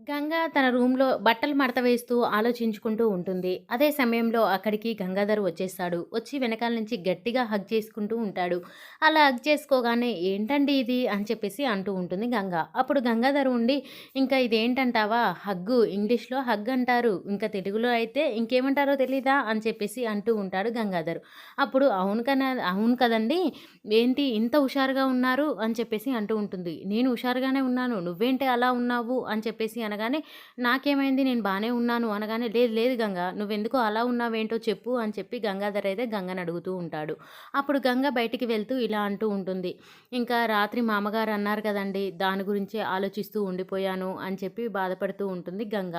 గంగ తన రూమ్‌లో బట్టలు మడత వేస్తూ ఆలోచించుకుంటూ ఉంటుంది. అదే సమయంలో అక్కడికి గంగాధర్ వచ్చేస్తాడు. వచ్చి వెనకాల నుంచి గట్టిగా హగ్ చేసుకుంటూ ఉంటాడు. అలా హగ్ చేసుకోగానే ఏంటండి ఇది అని చెప్పేసి అంటూ ఉంటుంది గంగ. అప్పుడు గంగాధర్ ఉండి ఇంకా ఇదేంటంటావా హగ్గు ఇంగ్లీష్‌లో హగ్ అంటారు. ఇంకా తెలుగులో అయితే ఇంకేమంటారో తెలీదా అని చెప్పేసి అంటూ ఉంటాడు గంగాధర్. అప్పుడు అవును కన అవును కదండీ! ఏంటి ఇంత హుషారుగా ఉన్నారు అని చెప్పేసి అంటూ ఉంటుంది. నేను హుషారుగానే ఉన్నాను. నువ్వేంటి అలా ఉన్నావు అని చెప్పేసి అనగానే నాకేమైంది? నేను బాగానే ఉన్నాను అనగానే లేదు లేదు గంగ నువ్వెందుకు అలా ఉన్నావేంటో చెప్పు అని చెప్పి గంగాధర్ అయితే గంగని అడుగుతూ ఉంటాడు. అప్పుడు గంగ బయటికి వెళ్తూ ఇలా అంటూ ఉంటుంది. ఇంకా రాత్రి మామగారు అన్నారు కదండి దాని గురించి ఆలోచిస్తూ ఉండిపోయాను అని చెప్పి బాధపడుతూ ఉంటుంది గంగ.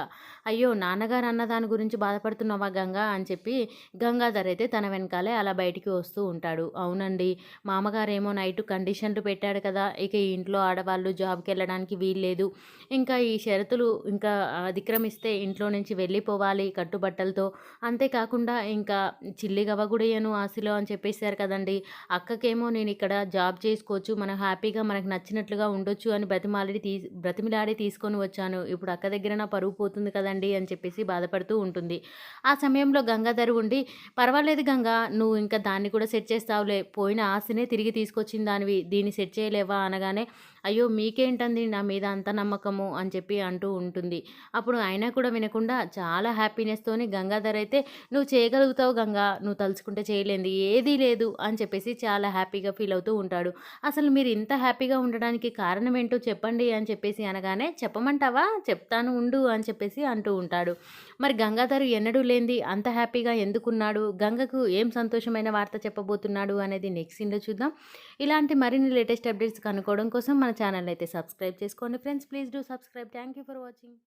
అయ్యో నాన్నగారు అన్న దాని గురించి బాధపడుతున్నావా గంగ? అని చెప్పి గంగాధర్ అయితే తన వెనకాలే అలా బయటికి వస్తూ ఉంటాడు. అవునండి మామగారేమో నైట్ కండిషన్లు పెట్టాడు కదా ఇక ఈ ఇంట్లో ఆడవాళ్ళు జాబ్కి వెళ్ళడానికి వీల్లేదు. ఇంకా ఈ షరతులు పరిస్థితులు ఇంకా అతిక్రమిస్తే ఇంట్లో నుంచి వెళ్ళిపోవాలి కట్టుబట్టలతో. అంతేకాకుండా ఇంకా చిల్లి గవగుడయ్యను ఆశలో అని చెప్పేశారు కదండి. అక్కకేమో నేను ఇక్కడ జాబ్ చేసుకోవచ్చు మనం హ్యాపీగా మనకు నచ్చినట్లుగా ఉండొచ్చు అని బ్రతిమాలి తీ బ్రతిమిలాడి తీసుకొని వచ్చాను. ఇప్పుడు అక్క దగ్గర నా పరువు పోతుంది కదండి అని చెప్పేసి బాధపడుతూ ఉంటుంది. ఆ సమయంలో గంగాధర్ ఉండి పర్వాలేదు గంగా నువ్వు ఇంకా దాన్ని కూడా సెట్ చేస్తావులే. పోయిన ఆశనే తిరిగి తీసుకొచ్చిన దానివి. దీన్ని సెట్ చేయలేవా? అనగానే అయ్యో మీకేంటంది నా మీద అంత నమ్మకము? అని చెప్పి అంటూ ఉంటుంది. అప్పుడు అయినా కూడా వినకుండా చాలా హ్యాపీనెస్తోని గంగాధర్ అయితే నువ్వు చేయగలుగుతావు గంగా నువ్వు తలుచుకుంటే చేయలేంది ఏదీ లేదు అని చెప్పేసి చాలా హ్యాపీగా ఫీల్ అవుతూ ఉంటాడు. అసలు మీరు ఇంత హ్యాపీగా ఉండడానికి కారణం ఏంటో చెప్పండి అని చెప్పేసి అనగానే చెప్పమంటావా? చెప్తాను ఉండు అని చెప్పేసి అంటూ ఉంటాడు. మరి గంగాధర్ ఎన్నడూ లేంది అంత హ్యాపీగా ఎందుకున్నాడు? గంగకు ఏం సంతోషమైన వార్త చెప్పబోతున్నాడు అనేది నెక్స్ట్ సీన్లో చూద్దాం. ఇలాంటి మరిన్ని లేటెస్ట్ అప్డేట్స్ కనుక్కోవడం కోసం మన ఛానల్ అయితే సబ్స్క్రైబ్ చేసుకోండి. Friends please do subscribe thank you for watching